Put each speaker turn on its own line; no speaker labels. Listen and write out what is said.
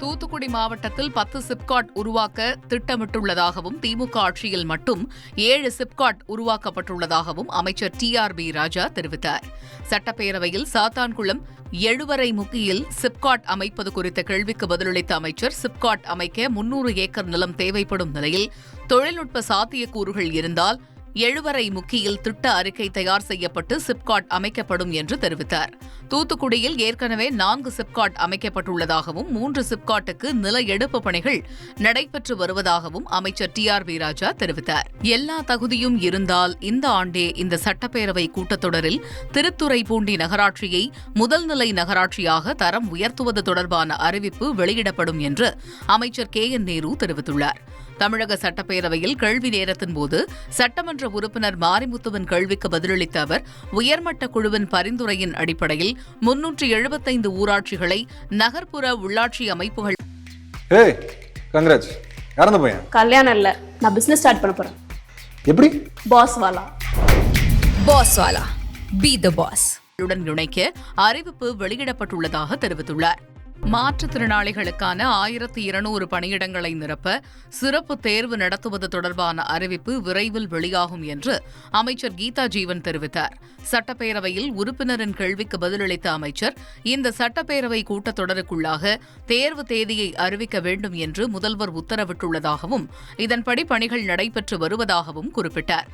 தூத்துக்குடி மாவட்டத்தில் பத்து சிப்காட் உருவாக்க திட்டமிட்டுள்ளதாகவும் திமுக ஆட்சியில் மட்டும் ஏழு சிப்காட் உருவாக்கப்பட்டுள்ளதாகவும் அமைச்சர் டி ஆர் பி ராஜா தெரிவித்தார். சட்டப்பேரவையில் சாத்தான்குளம் எழுவரை முக்கியில் சிப்காட் அமைப்பது குறித்த கேள்விக்கு பதிலளித்த அமைச்சர் சிப்காட் அமைக்க முன்னூறு ஏக்கர் நிலம் தேவைப்படும் நிலையில் தொழில்நுட்ப சாத்தியக்கூறுகள் இருந்தால் எழுவரை முக்கியில் திட்ட அறிக்கை தயார் செய்யப்பட்டு சிப்காட் அமைக்கப்படும் என்று தெரிவித்தார். தூத்துக்குடியில் ஏற்கனவே நான்கு சிப்காட் அமைக்கப்பட்டுள்ளதாகவும் மூன்று சிப்காட்டுக்கு நில எடுப்பு பணிகள் நடைபெற்று வருவதாகவும் அமைச்சர் டி ஆர் பி ராஜா தெரிவித்தார். எல்லா தகுதியும் இருந்தால் இந்த ஆண்டே இந்த சட்டப்பேரவை கூட்டத்தொடரில் திருத்துறைப்பூண்டி நகராட்சியை முதல்நிலை நகராட்சியாக தரம் உயர்த்துவது தொடர்பான அறிவிப்பு வெளியிடப்படும் என்று அமைச்சர் கே என் நேரு தெரிவித்துள்ளார். தமிழக சட்டப்பேரவையில் கேள்வி நேரத்தின்போது சட்டமன்ற உறுப்பினர் மாரிமுத்துவின் கேள்விக்கு பதிலளித்த அவர் உயர்மட்ட குழுவின் பரிந்துரையின் அடிப்படையில் முன்னூற்று எழுபத்தைந்து ஊராட்சிகளை நகர்ப்புற உள்ளாட்சி அமைப்புகள்
கல்யாணம் இல்ல நான் பிசினஸ் ஸ்டார்ட் பண்ண போறேன்.
எப்படி?
Boss Wala.
Boss Wala. Be the boss.
உடன் இணைக்க அறிவிப்பு வெளியிடப்பட்டுள்ளதாக தெரிவித்துள்ளார். மாற்றுத்திறனாளிகளுக்கான ஆயிரத்தி இருநூறு பணியிடங்களை நிரப்ப சிறப்பு தேர்வு நடத்துவது தொடர்பான அறிவிப்பு விரைவில் வெளியாகும் என்று அமைச்சர் கீதா ஜீவன் தெரிவித்தார். சட்டப்பேரவையில் உறுப்பினரின் கேள்விக்கு பதிலளித்த அமைச்சர் இந்த சட்டப்பேரவை கூட்டத்தொடருக்குள்ளாக தேர்வு தேதியை அறிவிக்க வேண்டும் என்று முதல்வர் உத்தரவிட்டுள்ளதாகவும் இதன்படி பணிகள் நடைபெற்று வருவதாகவும் குறிப்பிட்டார்.